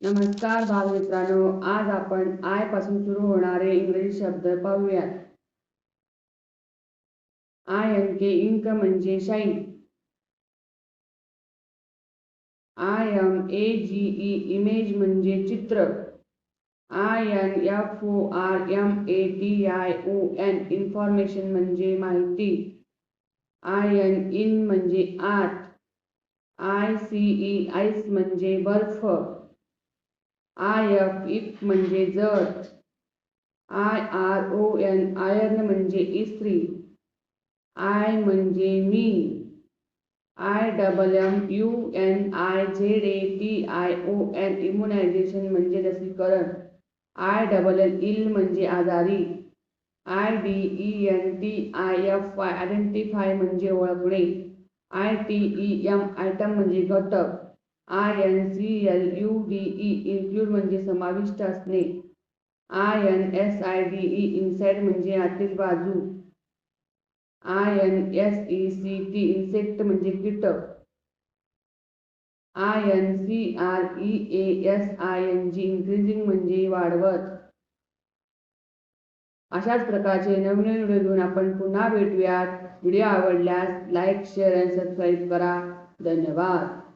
नमस्कार बालमित्रांनो आज आपण आयपासून सुरू होणारे इंग्रजी शब्द पाहूयात. आय अंके इंक म्हणजे shine. I M A G E image म्हणजे चित्र. I N F O R M A T I O N information म्हणजे माहिती. आय एन इन म्हणजे आत आय सी ई आईस म्हणजे बर्फ आय एफ इफ म्हणजे जर I R O N iron म्हणजे इस्त्री. आय म्हणजे मी I double M U N I Z A T I O N immunization म्हणजे लसीकरण. आय डबल एल इल म्हणजे आजारी. I D E N T I F Y identify म्हणजे ओळखणे. I T E M item म्हणजे घटक. I N C L U D E include म्हणजे समाविष्ट असणे. I N S I D E inside म्हणजे आतील बाजू. I N S E C T insect म्हणजे कीटक. I N C R E A S I N G increasing म्हणजे वाढवत. अशाच प्रकारचे नवीन व्हिडिओ घेऊन आपण पुन्हा भेटूयात. व्हिडिओ आवडल्यास लाईक शेअर आणि सबस्क्राईब करा. धन्यवाद.